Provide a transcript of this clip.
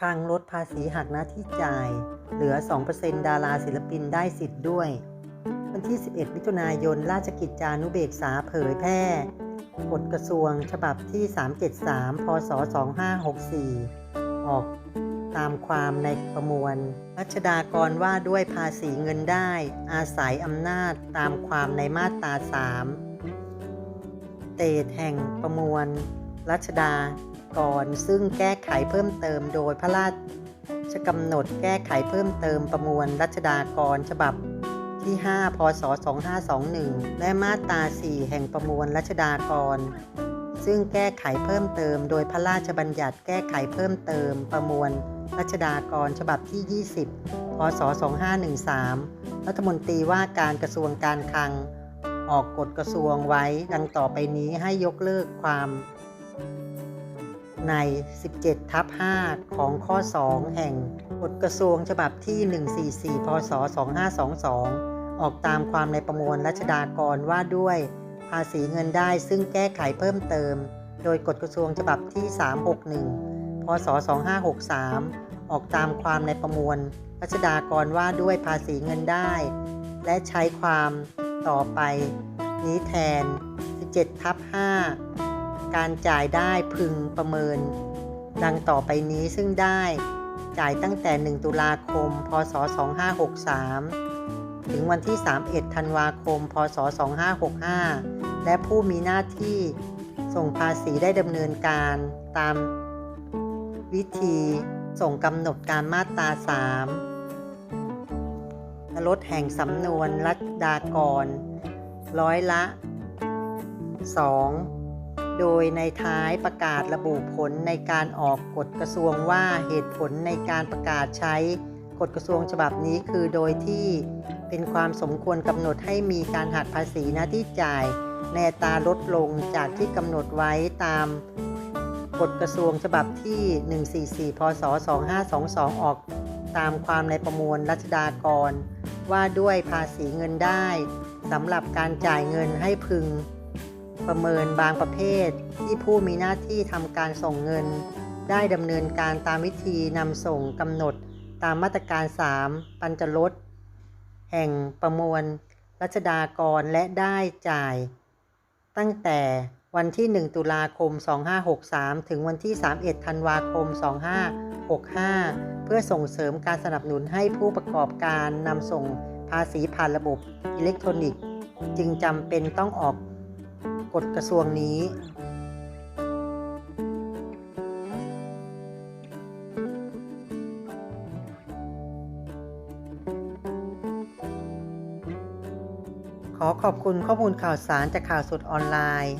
ทางลดภาษีหักหน้าที่จ่าย เหลือ 2%ดาราศิลปินได้สิทธิ์ด้วย วันที่ 11 มิถุนายน ราชกิจจานุเบกษาเผยแพร่กฎกระทรวงฉบับที่ 373 พศ 2564 ออกตามความในประมวล รัชดากรว่าด้วยภาษีเงินได้ อาศัยอำนาจตามความในมาตรา3เตดแห่งประมวล รัชดา กร ซึ่งแก้ไขเพิ่มเติมโดยพระราชกำหนดแก้ไขเพิ่มเติมประมวลรัชดากรฉบับที่ 5 พศ 2521 และมาตรา 4 แห่งประมวลรัชดากร ซึ่งแก้ไขเพิ่มเติม โดยพระราชบัญญัติแก้ไขเพิ่มเติมประมวลรัชดากรฉบับที่ 20 พศ 2513 รัฐมนตรีว่าการกระทรวงการคลัง ออกกฎกระทรวงไว้ดังต่อไปนี้ให้ยกเลิกความ ใน 17 ทับ 5 ของข้อ 2 แห่งกฎกระทรวงฉบับที่ 144 พศ 2522 ออกตามความในประมวลรัชดากรว่าด้วย ภาษีเงินได้ซึ่งแก้ไขเพิ่มเติม โดยกฎกระทรวงฉบับที่ 361 พศ 2563 ออกตามความในประมวลรัชดากรว่าด้วยภาษีเงินได้ และใช้ความต่อไป นี้แทน 17 ทับ 5 การจ่ายได้พึงประเมิน ดังต่อไปนี้ซึ่งได้จ่ายตั้งแต่ 1 ตุลาคม พศ 2563 ถึงวันที่ 31 ธันวาคม พศ 2565 และผู้มีหน้าที่ส่งภาษีได้ดำเนินการตามวิธีส่งกำหนดการมาตรา3ลดแห่งสำนวนรัชดากร ร้อยละ 2 โดยในท้ายประกาศระบุผลในการออกกฎกระทรวงว่าเหตุผลในการประกาศใช้กฎกระทรวงฉบับนี้คือโดยที่เป็นความสมควรกำหนดให้มีการหักภาษีหน้าที่จ่ายในตาลดลงจากที่กำหนดไว้ตามกฎกระทรวงฉบับที่ 144 พศ 2522 ออกตามความในประมวลรัชดากร ว่าด้วยภาษีเงินได้สำหรับการจ่ายเงินให้พึง ประเมินบางประเภท ที่ผู้มีหน้าที่ทำการส่งเงิน ได้ดำเนินการตามวิธีนำส่งกำหนดตามมาตรการ 3 ปัญจลดแห่งประมวลรัชดากรและได้จ่าย ตั้งแต่วันที่ 1 ตุลาคม 2563 ถึงวันที่ 31 ธันวาคม 2565 เพื่อส่งเสริมการสนับสนุนให้ผู้ประกอบการนำส่งภาษีผ่านระบบอิเล็กทรอนิกส์ จึงจำเป็นต้องออก กฎกระทรวงนี้ขอขอบคุณข้อมูลข่าวสารจากข่าวสดออนไลน์